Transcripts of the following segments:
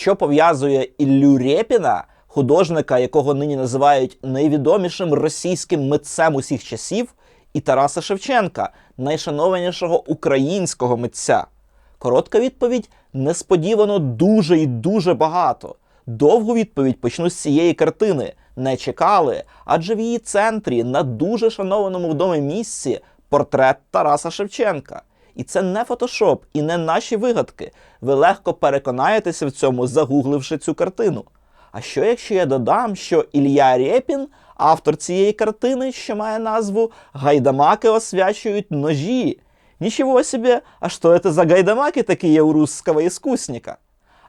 що пов'язує Іллю Рєпіна, художника, якого нині називають найвідомішим російським митцем усіх часів, і Тараса Шевченка, найшанованішого українського митця? Коротка відповідь несподівано дуже і дуже багато. Довгу відповідь почну з цієї картини. Не чекали, адже в її центрі на дуже шанованому вдома місці портрет Тараса Шевченка. І це не фотошоп і не наші вигадки. Ви легко переконаєтеся в цьому, загугливши цю картину. А що якщо я додам, що Ілья Рєпін, автор цієї картини, що має назву Гайдамаки освячують ножі? Нічого собі, а що це за гайдамаки такі у русского іскусника?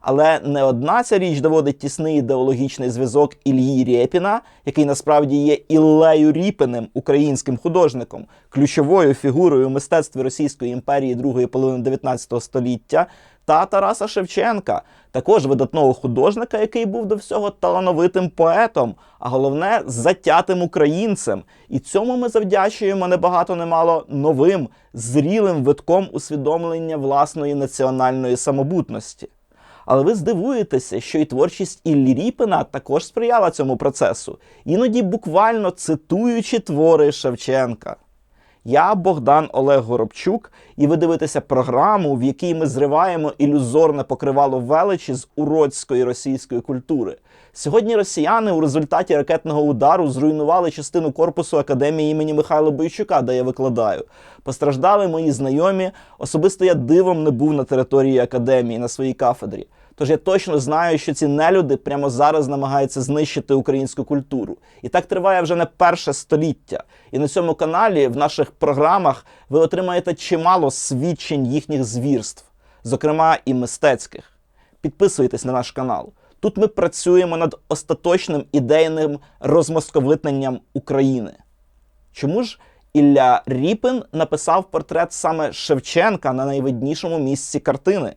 Але не одна ця річ доводить тісний ідеологічний зв'язок Ільї Рєпіна, який насправді є Іллею Ріпиним, українським художником, ключовою фігурою у мистецтві Російської імперії другої половини 19 століття, та Тараса Шевченка, також видатного художника, який був до всього талановитим поетом, а головне затятим українцем. І цьому ми завдячуємо небагато немало новим, зрілим витком усвідомлення власної національної самобутності. Але ви здивуєтеся, що і творчість Іллі Ріпина також сприяла цьому процесу, іноді буквально цитуючи твори Шевченка. Я Богдан Олег Горобчук, і ви дивитеся програму, в якій ми зриваємо ілюзорне покривало величі з уродської російської культури. Сьогодні росіяни у результаті ракетного удару зруйнували частину корпусу академії імені Михайла Бойчука, де я викладаю. Постраждали мої знайомі. Особисто я дивом не був на території академії на своїй кафедрі. Тож я точно знаю, що ці нелюди прямо зараз намагаються знищити українську культуру. І так триває вже не перше століття. І на цьому каналі, в наших програмах, ви отримаєте чимало свідчень їхніх звірств, зокрема і мистецьких. Підписуйтесь на наш канал. Тут ми працюємо над остаточним ідейним розмосковитненням України. Чому ж Ілля Ріпин написав портрет саме Шевченка на найвиднішому місці картини?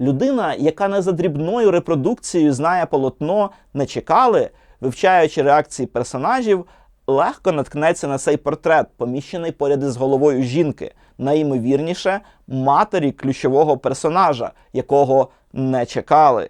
Людина, яка не за дрібною репродукцією знає полотно, не чекали, вивчаючи реакції персонажів, легко наткнеться на цей портрет, поміщений поряд із головою жінки, найімовірніше матері ключового персонажа, якого не чекали.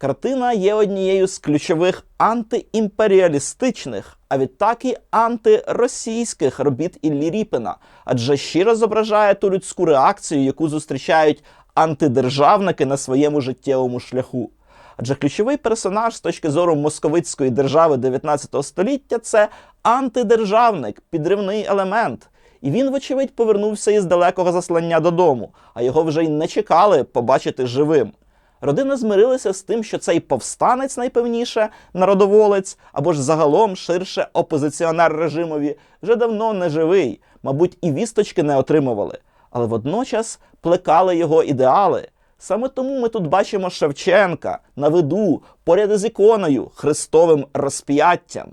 Картина є однією з ключових антиімперіалістичних, а відтак і антиросійських робіт Іллі Ріпина, адже щиро зображає ту людську реакцію, яку зустрічають антидержавники на своєму життєвому шляху. Адже ключовий персонаж з точки зору московицької держави 19 століття це антидержавник, підривний елемент. І він, вочевидь, повернувся із далекого заслання додому, а його вже й не чекали побачити живим. Родина змирилася з тим, що цей повстанець найпевніше, народоволець або ж загалом ширше опозиціонер режимові вже давно не живий, мабуть, і вісточки не отримували, але водночас плекали його ідеали. Саме тому ми тут бачимо Шевченка на виду, поряд із іконою, Христовим розп'яттям.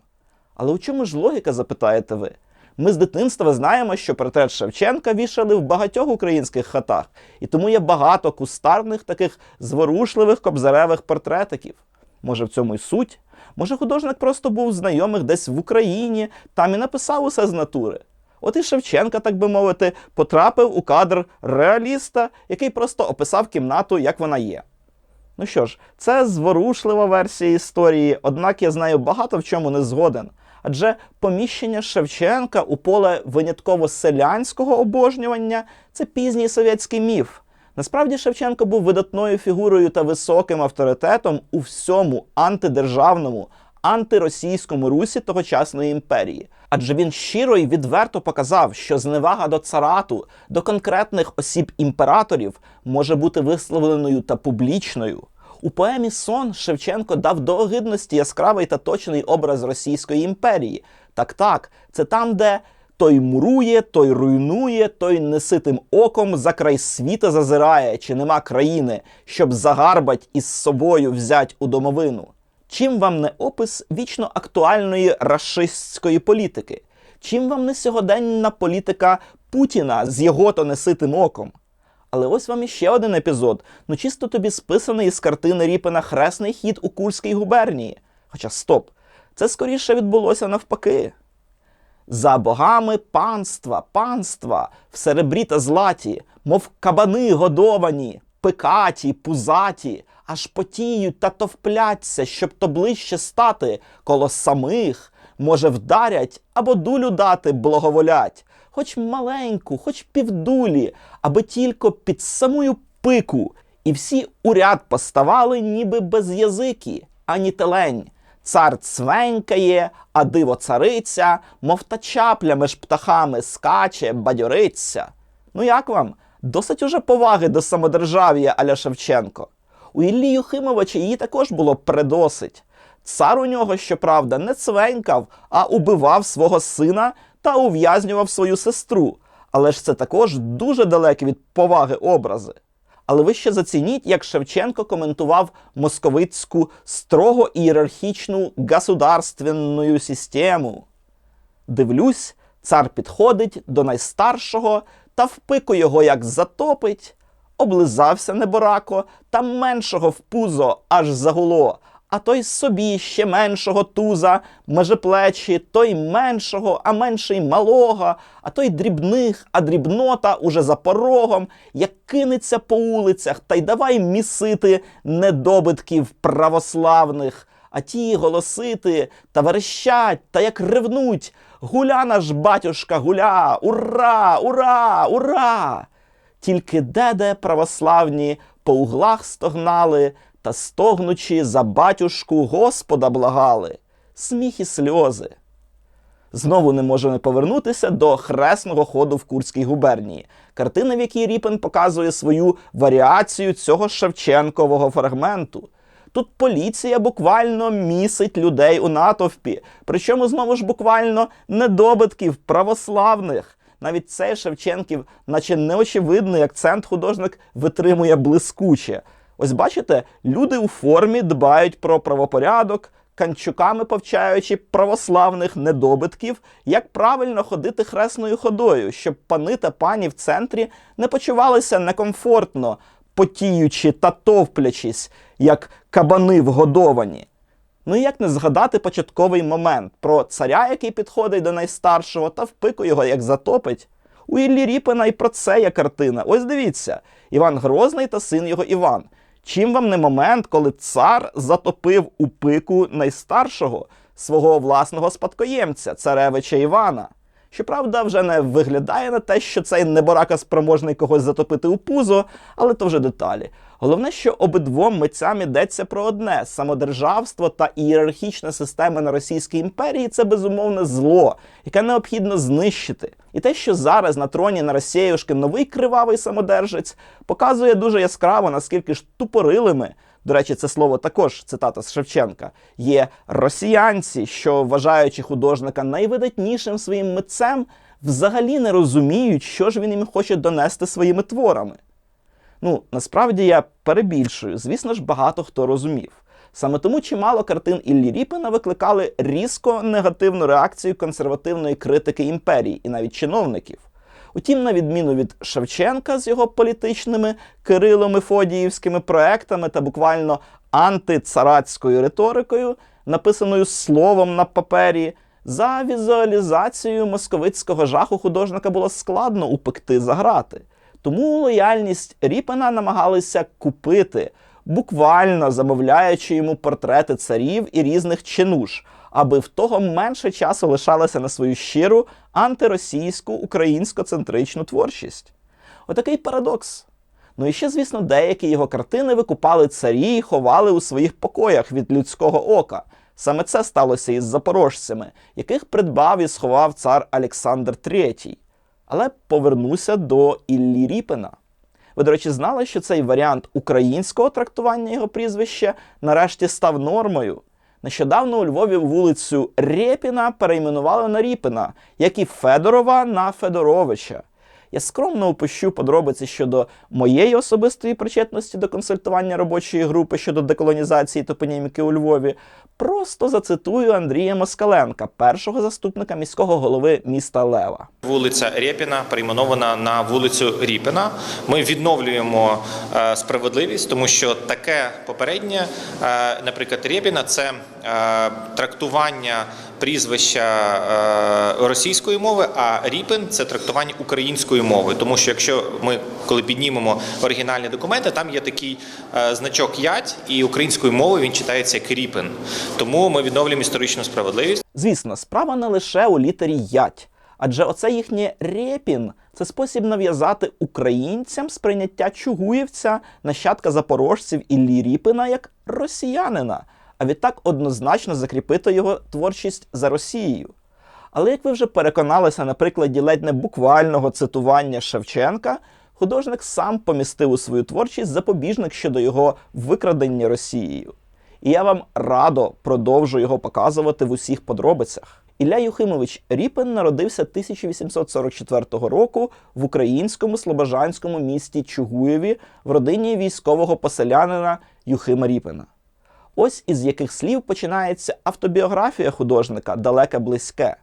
Але у чому ж логіка, запитаєте ви? Ми з дитинства знаємо, що портрет Шевченка вішали в багатьох українських хатах, і тому є багато кустарних таких зворушливих кобзаревих портретиків. Може, в цьому й суть? Може, художник просто був знайомих десь в Україні, там і написав усе з натури. От і Шевченка, так би мовити, потрапив у кадр реаліста, який просто описав кімнату, як вона є. Ну що ж, це зворушлива версія історії, однак я знаю багато в чому не згоден. Адже поміщення Шевченка у поле винятково селянського обожнювання це пізній совєтський міф. Насправді Шевченко був видатною фігурою та високим авторитетом у всьому антидержавному, антиросійському русі тогочасної імперії. Адже він щиро і відверто показав, що зневага до царату, до конкретних осіб імператорів може бути висловленою та публічною. У поемі Сон Шевченко дав до огидності яскравий та точний образ Російської імперії. Так так, це там, де той мурує, той руйнує, той неситим оком за край світа зазирає, чи нема країни, щоб загарбать із собою взять у домовину. Чим вам не опис вічно актуальної рашистської політики? Чим вам не сьогоденна політика Путіна з його то неситим оком? Але ось вам іще один епізод. Ну чисто тобі списаний із картини Ріпина Хресний хід у Курській губернії. Хоча стоп, це скоріше відбулося навпаки. За богами панства, панства, в серебрі та златі, мов кабани годовані, пикаті, пузаті, аж потіють та товпляться, щоб то ближче стати коло самих, може, вдарять або дулю дати благоволять, хоч маленьку, хоч півдулі, аби тільки під самую пику, і всі у ряд поставали, ніби без язики, ані телень. Цар цвенькає, а диво цариця, мов та чапля меж птахами скаче, бадьориться. Ну як вам? Досить уже поваги до самодержав'я Аля Шевченко. У Іллі Юхимовича її також було предосить. Цар у нього, щоправда, не цвенькав, а убивав свого сина та ув'язнював свою сестру. Але ж це також дуже далекі від поваги образи. Але ви ще зацініть, як Шевченко коментував московицьку строго ієрархічну государственну систему. Дивлюсь, цар підходить до найстаршого та в пику його як затопить. Облизався неборако, та меншого в пузо аж загуло, а той собі ще меншого туза, меже плечі, той меншого, а менший малого, а той дрібних, а дрібнота уже за порогом, як кинеться по улицях, та й давай місити недобитків православних. А ті голосити та верещать, та як ревнуть. Гуля наш батюшка, гуля! Ура! Ура! Ура! Тільки де-де православні по углах стогнали та стогнучи за батюшку Господа благали. Сміх і сльози. Знову не можемо повернутися до хресного ходу в Курській губернії, картина, в якій Ріпен показує свою варіацію цього Шевченкового фрагменту. Тут поліція буквально місить людей у натовпі, причому знову ж буквально недобитків православних. Навіть цей Шевченків, наче неочевидний акцент художник витримує блискуче. Ось бачите, люди у формі дбають про правопорядок, канчуками повчаючи православних недобитків, як правильно ходити хресною ходою, щоб пани та пані в центрі не почувалися некомфортно, потіючи та товплячись, як кабани вгодовані. Ну і як не згадати початковий момент про царя, який підходить до найстаршого, та в пику його як затопить. У Іллі Ріпина і про це є картина. Ось дивіться: Іван Грозний та син його Іван. Чим вам не момент, коли цар затопив у пику найстаршого свого власного спадкоємця, царевича Івана? Щоправда, вже не виглядає на те, що цей неборака спроможний когось затопити у пузо, але то вже деталі. Головне, що обидвом митцям йдеться про одне: самодержавство та ієрархічна система на Російській імперії це безумовне зло, яке необхідно знищити. І те, що зараз на троні на Росіюшки новий кривавий самодержець, показує дуже яскраво, наскільки ж тупорилими. До речі, це слово також цитата з Шевченка. Є росіянці, що вважаючи художника найвидатнішим своїм митцем, взагалі не розуміють, що ж він їм хоче донести своїми творами. Ну, насправді я перебільшую, звісно ж, багато хто розумів. Саме тому чимало картин Іллі Ріпина викликали різко негативну реакцію консервативної критики імперії і навіть чиновників. Утім, на відміну від Шевченка з його політичними кирило-мефодіївськими проектами та буквально антицарацькою риторикою, написаною словом на папері, за візуалізацією московицького жаху художника було складно упекти заграти. Тому лояльність Ріпена намагалися купити, буквально замовляючи йому портрети царів і різних чинуш, аби в того менше часу лишалося на свою щиру антиросійську українсько-центричну творчість. Отакий парадокс. Ну і ще, звісно, деякі його картини викупали царі і ховали у своїх покоях від людського ока. Саме це сталося із запорожцями, яких придбав і сховав цар Олександр III. Але повернуся до Іллі Ріпена. Ви, до речі, знали, що цей варіант українського трактування його прізвища нарешті став нормою. Нещодавно у Львові вулицю Рєпіна перейменували на Ріпіна, як і Федорова на Федоровича. Я скромно опущу подробиці щодо моєї особистої причетності до консультування робочої групи щодо деколонізації топоніміки у Львові. Просто зацитую Андрія Москаленка, першого заступника міського голови міста Лева. Вулиця Рєпіна перейменована на вулицю Ріпіна. Ми відновлюємо е, справедливість, тому що таке попереднє, е, наприклад, Рєпіна це е, трактування прізвища російської мови, а Ріпин це трактування української мовою. Тому що якщо ми коли піднімемо оригінальні документи, там є такий е, значок ять, і українською мовою він читається як ріпин. Тому ми відновлюємо історичну справедливість. Звісно, справа не лише у літері ять, адже оце їхнє рєпін це спосіб нав'язати українцям сприйняття чугуївця, нащадка запорожців Іллі Ріпина як росіянина, а відтак однозначно закріпити його творчість за Росією. Але як ви вже переконалися на прикладі ледь не буквального цитування Шевченка, художник сам помістив у свою творчість запобіжник щодо його викрадення Росією. І я вам радо продовжу його показувати в усіх подробицях. Ілля Юхимович Ріпин народився 1844 року в українському слобожанському місті Чугуєві в родині військового поселянина Юхима Ріпина. Ось із яких слів починається автобіографія художника далеке близьке.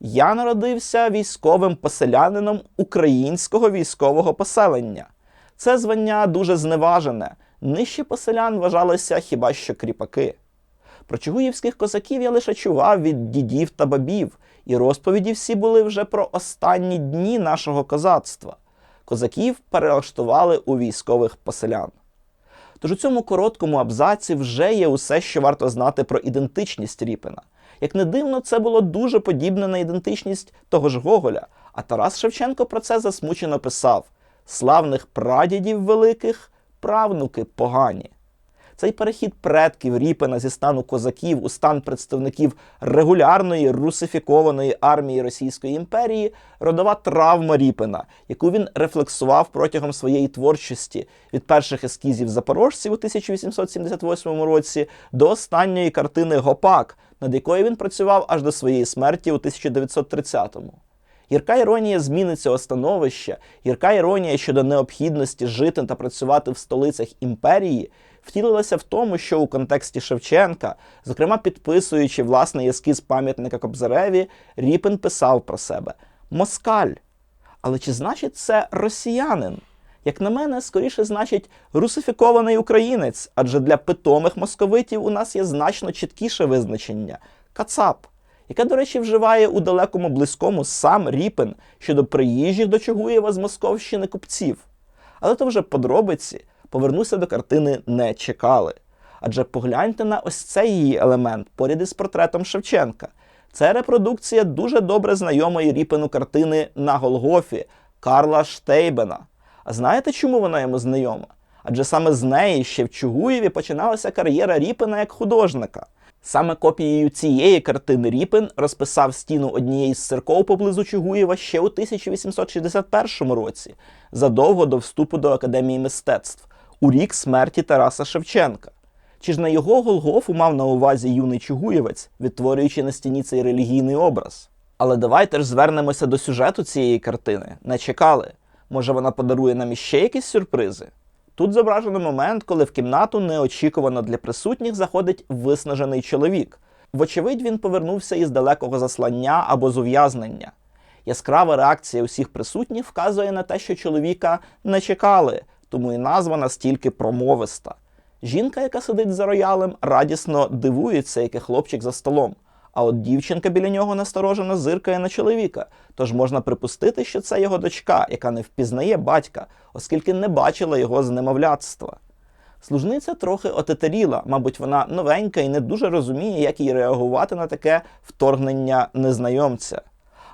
Я народився військовим поселянином українського військового поселення. Це звання дуже зневажене. Нижче поселян вважалися хіба що кріпаки. Про чугуївських козаків я лише чував від дідів та бабів, і розповіді всі були вже про останні дні нашого козацтва. Козаків перелаштували у військових поселян. Тож у цьому короткому абзаці вже є усе, що варто знати про ідентичність Ріпина. Як не дивно, це було дуже подібне на ідентичність того ж Гоголя. А Тарас Шевченко про це засмучено писав: славних прадідів великих, правнуки погані. Цей перехід предків Ріпина зі стану козаків у стан представників регулярної русифікованої армії Російської імперії родова травма Ріпина, яку він рефлексував протягом своєї творчості від перших ескізів запорожців у 1878 році до останньої картини Гопак, над якою він працював аж до своєї смерті у 1930-му. Гірка іронія зміни цього становища, гірка іронія щодо необхідності жити та працювати в столицях імперії втілилася в тому, що у контексті Шевченка, зокрема підписуючи власний ескіз пам'ятника Кобзареві, Ріпин писав про себе Москаль. Але чи значить це росіянин? Як на мене, скоріше значить русифікований українець, адже для питомих московитів у нас є значно чіткіше визначення кацап, яке, до речі, вживає у далекому близькому сам Ріпин щодо приїжджих до Чугуєва з Московщини купців. Але то вже подробиці. Повернуся до картини не чекали. Адже погляньте на ось цей її елемент поряд із портретом Шевченка. Це репродукція дуже добре знайомої Ріпину картини на Голгофі Карла Штейбена. А знаєте, чому вона йому знайома? Адже саме з неї ще в Чугуєві починалася кар'єра Ріпина як художника. Саме копією цієї картини Ріпин розписав стіну однієї з церков поблизу Чугуєва ще у 1861 році, задовго до вступу до Академії мистецтв, у рік смерті Тараса Шевченка. Чи ж на його Голгофу мав на увазі юний Чугуєвець, відтворюючи на стіні цей релігійний образ? Але давайте ж звернемося до сюжету цієї картини. Не чекали. Може, вона подарує нам іще якісь сюрпризи? Тут зображено момент, коли в кімнату неочікувано для присутніх заходить виснажений чоловік. Вочевидь, він повернувся із далекого заслання або з ув'язнення. Яскрава реакція усіх присутніх вказує на те, що чоловіка не чекали, тому і назва настільки промовиста. Жінка, яка сидить за роялем, радісно дивується, який хлопчик за столом. А от дівчинка біля нього насторожено зиркає на чоловіка, тож можна припустити, що це його дочка, яка не впізнає батька, оскільки не бачила його з немовлятства. Служниця трохи отетеріла, мабуть, вона новенька і не дуже розуміє, як їй реагувати на таке вторгнення незнайомця.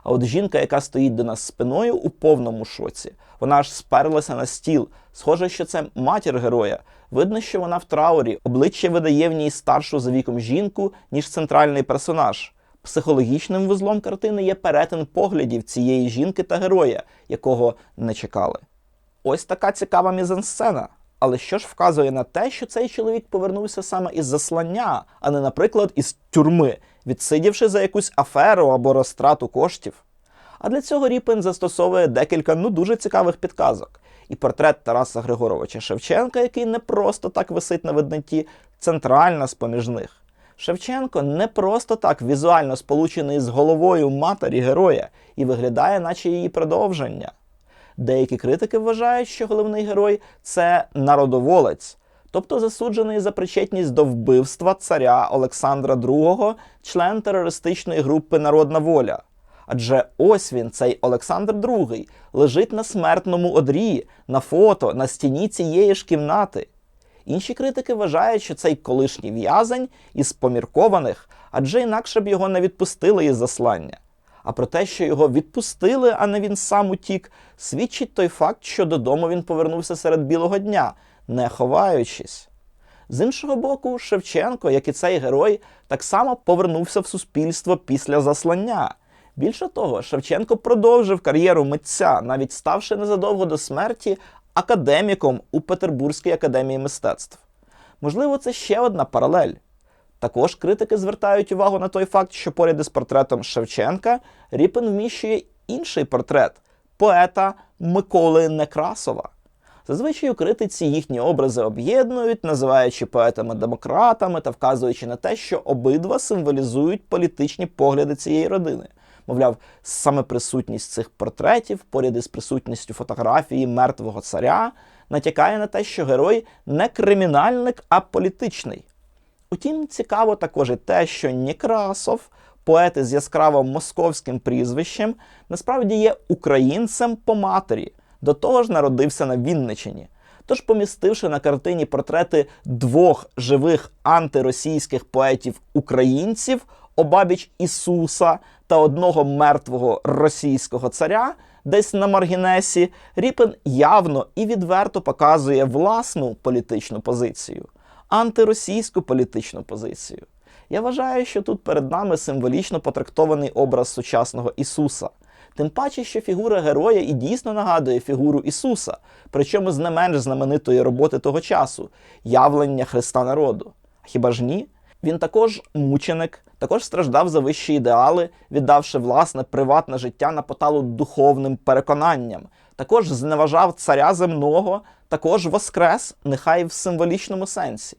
А от жінка, яка стоїть до нас спиною, у повному шоці. Вона аж сперлася на стіл. Схоже, що це матір героя. Видно, що вона в траурі. Обличчя видає в ній старшу за віком жінку, ніж центральний персонаж. Психологічним вузлом картини є перетин поглядів цієї жінки та героя, якого не чекали. Ось така цікава мізансцена. Але що ж вказує на те, що цей чоловік повернувся саме із заслання, а не, наприклад, із тюрми, відсидівши за якусь аферу або розтрату коштів? А для цього Ріпин застосовує декілька ну дуже цікавих підказок. І портрет Тараса Григоровича Шевченка, який не просто так висить на видноті, центральна з поміж них. Шевченко не просто так візуально сполучений з головою матері героя і виглядає, наче її продовження. Деякі критики вважають, що головний герой це народоволець, тобто засуджений за причетність до вбивства царя Олександра II, член терористичної групи Народна воля. Адже ось він, цей Олександр II, лежить на смертному одрі, на фото, на стіні цієї ж кімнати. Інші критики вважають, що цей колишній в'язень із поміркованих, адже інакше б його не відпустили із заслання. А про те, що його відпустили, а не він сам утік, свідчить той факт, що додому він повернувся серед білого дня, не ховаючись. З іншого боку, Шевченко, як і цей герой, так само повернувся в суспільство після заслання. Більше того, Шевченко продовжив кар'єру митця, навіть ставши незадовго до смерті академіком у Петербурзькій академії мистецтв. Можливо, це ще одна паралель. Також критики звертають увагу на той факт, що поряд із портретом Шевченка Ріпин вміщує інший портрет поета Миколи Некрасова. Зазвичай у критиці їхні образи об'єднують, називаючи поетами-демократами та вказуючи на те, що обидва символізують політичні погляди цієї родини. Мовляв, саме присутність цих портретів, поряд із присутністю фотографії мертвого царя, натякає на те, що герой не кримінальник, а політичний. Утім, цікаво також і те, що Некрасов, поет із яскравим московським прізвищем, насправді є українцем по матері, до того ж народився на Вінничині. Тож, помістивши на картині портрети двох живих антиросійських поетів-українців, обабіч Ісуса та одного мертвого російського царя, десь на маргінесі, Ріпен явно і відверто показує власну політичну позицію антиросійську політичну позицію. Я вважаю, що тут перед нами символічно потрактований образ сучасного Ісуса. Тим паче, що фігура героя і дійсно нагадує фігуру Ісуса, причому з не менш знаменитої роботи того часу явлення Христа народу. Хіба ж ні? Він також мученик, також страждав за вищі ідеали, віддавши власне приватне життя на поталу духовним переконанням, також зневажав царя земного, також воскрес, нехай в символічному сенсі.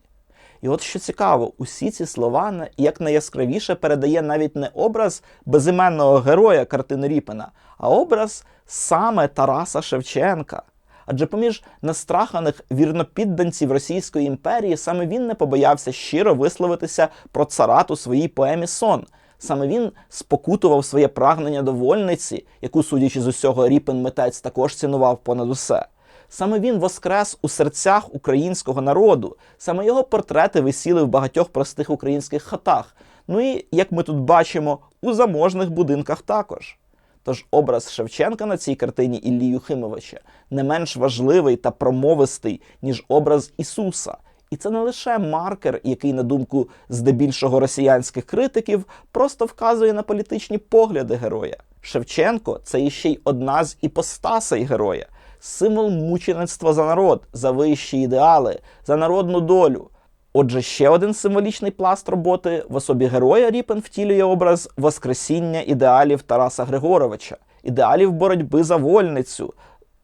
І от що цікаво, усі ці слова як найяскравіше передає навіть не образ безіменного героя картини Ріпена, а образ саме Тараса Шевченка. Адже поміж настраханих вірнопідданців Російської імперії саме він не побоявся щиро висловитися про царат у своїй поемі Сон. Саме він спокутував своє прагнення до вольниці, яку, судячи з усього, Ріпен митець також цінував понад усе. Саме він воскрес у серцях українського народу. Саме його портрети висіли в багатьох простих українських хатах. Ну і, як ми тут бачимо, у заможних будинках також. Тож образ Шевченка на цій картині Іллі Юхимовича не менш важливий та промовистий, ніж образ Ісуса. І це не лише маркер, який, на думку здебільшого росіянських критиків, просто вказує на політичні погляди героя. Шевченко це іще й одна з іпостасей героя, символ мучеництва за народ, за вищі ідеали, за народну долю. Отже, ще один символічний пласт роботи в особі героя Ріпен втілює образ воскресіння ідеалів Тараса Григоровича, ідеалів боротьби за вольницю,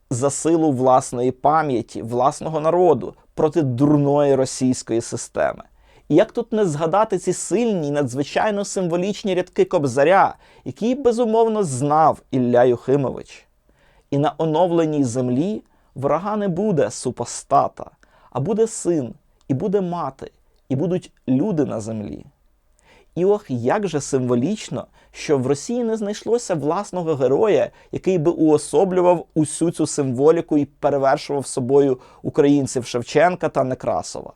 за силу власної пам'яті, власного народу проти дурної російської системи. І як тут не згадати ці сильні, й надзвичайно символічні рядки Кобзаря, які безумовно знав Ілля Юхимович. І на оновленій землі врага не буде супостата, а буде син, і буде мати, і будуть люди на землі. І ох, як же символічно, що в Росії не знайшлося власного героя, який би уособлював усю цю символіку і перевершував собою українців Шевченка та Некрасова.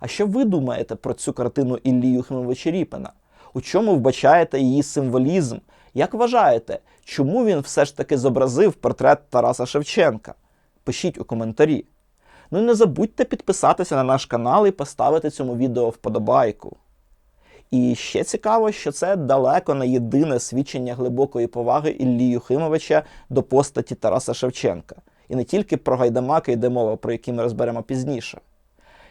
А що ви думаєте про цю картину Іллі Юхимовича Ріпина? У чому вбачаєте її символізм? Як вважаєте, чому він все ж таки зобразив портрет Тараса Шевченка? Пишіть у коментарі. Ну і не забудьте підписатися на наш канал і поставити цьому відео вподобайку. І ще цікаво, що це далеко не єдине свідчення глибокої поваги Іллі Юхимовича до постаті Тараса Шевченка. І не тільки про гайдамаки йде мова, про які ми розберемо пізніше.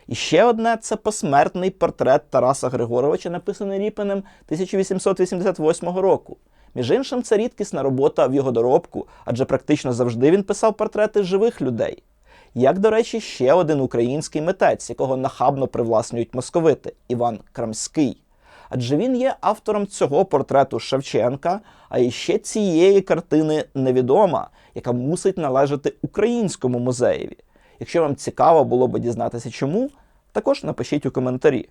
І ще одне це посмертний портрет Тараса Григоровича, написаний Ріпинем 1888 року. Між іншим, це рідкісна робота в його доробку, адже практично завжди він писав портрети живих людей. Як, до речі, ще один український митець, якого нахабно привласнюють московити Іван Крамський. Адже він є автором цього портрету Шевченка, а іще цієї картини невідома, яка мусить належати українському музеєві. Якщо вам цікаво було би дізнатися чому, також напишіть у коментарі.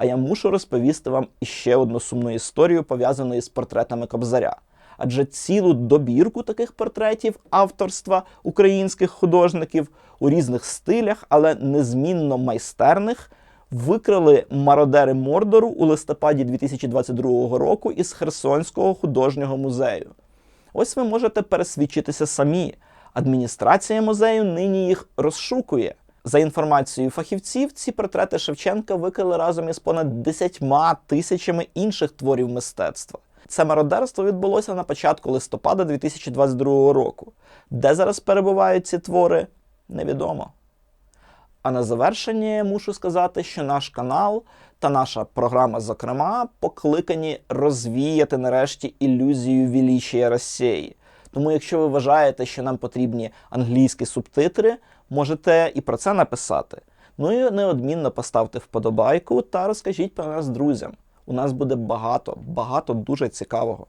А я мушу розповісти вам іще одну сумну історію, пов'язану із портретами Кобзаря. адже цілу добірку таких портретів авторства українських художників у різних стилях, але незмінно майстерних, викрили мародери Мордору у листопаді 2022 року із Херсонського художнього музею. Ось ви можете пересвідчитися самі. Адміністрація музею нині їх розшукує. За інформацією фахівців, ці портрети Шевченка викрили разом із понад 10 тисячами інших творів мистецтва. Це мародерство відбулося на початку листопада 2022 року. Де зараз перебувають ці твори, невідомо. А на завершення мушу сказати, що наш канал та наша програма, зокрема, покликані розвіяти нарешті ілюзію величія Росії. Тому, якщо ви вважаєте, що нам потрібні англійські субтитри, можете і про це написати. Ну і неодмінно поставте вподобайку та розкажіть про нас друзям. У нас буде багато, багато дуже цікавого.